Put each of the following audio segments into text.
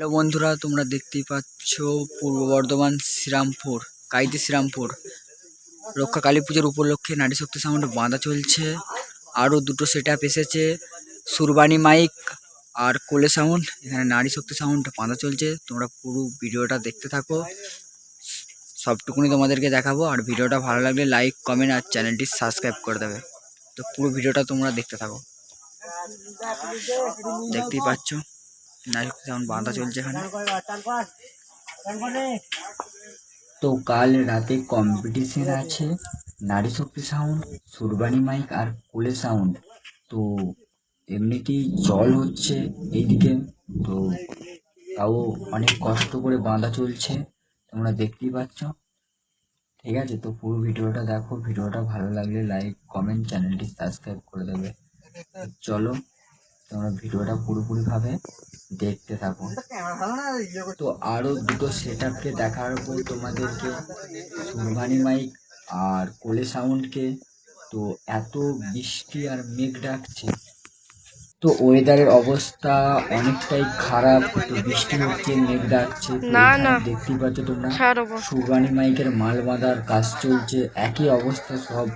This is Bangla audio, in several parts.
হ্যালো বন্ধুরা, তোমরা দেখতেই পাচ্ছ পূর্ব বর্ধমান শ্রীরামপুর কাইদি শ্রীরামপুর। রক্ষা কালী পুজোর উপলক্ষে নারী শক্তি সাউন্ড বাঁধা চলছে। আরও দুটো সেট আপ এসেছে। সুরবানি মাইক আর কোলে সাউন্ড, এখানে নারী শক্তি সাউন্ড বাঁধা চলছে। তোমরা পুরো ভিডিওটা দেখতে থাকো। সবটুকুনি তোমাদেরকে দেখাবো। আর ভিডিওটা ভালো লাগলে লাইক কমেন্ট আর চ্যানেলটি সাবস্ক্রাইব করে দেবে। তো পুরো ভিডিওটা তোমরা দেখতে থাকো। দেখতেই পাচ্ছ। সাউন্ড বাঁধা তো কাল রাতে কম্পিটিশন আছে, নারী শক্তি সাউন্ড সুরবানি মাইক আর কুলে সাউন্ড তো এমনিতেই জল হচ্ছে এইদিকে, তো তাও অনেক কষ্ট করে বাঁধা চলছে, তোমরা দেখতেই পাচ্ছ। ঠিক আছে, তো পুরো ভিডিওটা দেখো, ভিডিওটা ভালো লাগলে লাইক কমেন্ট চ্যানেলটি সাবস্ক্রাইব করে দেবে। চলো। তোমরা ভিডিওটা পুরোপুরিভাবে দেখতে থাকো। তো আরও দুটো সেট আপকে দেখার পর তোমাদেরকে সুরভানি মাইক আর কোলে সাউন্ডকে তো এত বৃষ্টি আর মেঘ ডাকছে। তো ওয়েদারের অবস্থা অনেকটাই খারাপ তো বৃষ্টি হচ্ছে মেঘ ডাকছে। না, না। দেখতেই পাচ্ছ তোমরা সুরবানি মাইকের মাল বাঁধার কাজ চলছে একই অবস্থা সব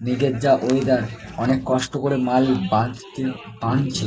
মেঘের যা ওয়েদার অনেক কষ্ট করে মাল বাঁধতে বাঁধছে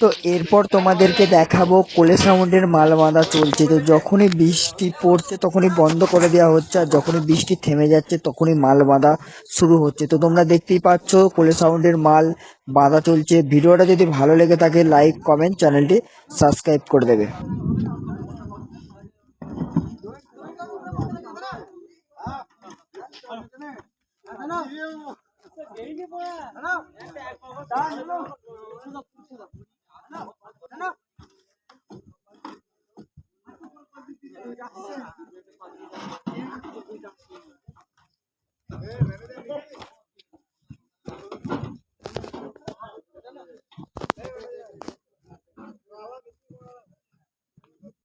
তো এরপর তোমাদেরকে দেখাবো কোলে সাউন্ডের মাল বাঁধা চলছে। তো যখনই বৃষ্টি পড়ছে, তখনই বন্ধ করে দেওয়া হচ্ছে আর যখনই বৃষ্টি থেমে যাচ্ছে, তখনই মাল বাঁধা শুরু হচ্ছে। তো তোমরা দেখতেই পাচ্ছ কোলে সাউন্ডের মাল বাঁধা চলছে। ভিডিওটা যদি ভালো লেগে থাকে, লাইক, কমেন্ট, চ্যানেলটি সাবস্ক্রাইব করে দেবে। Yeah.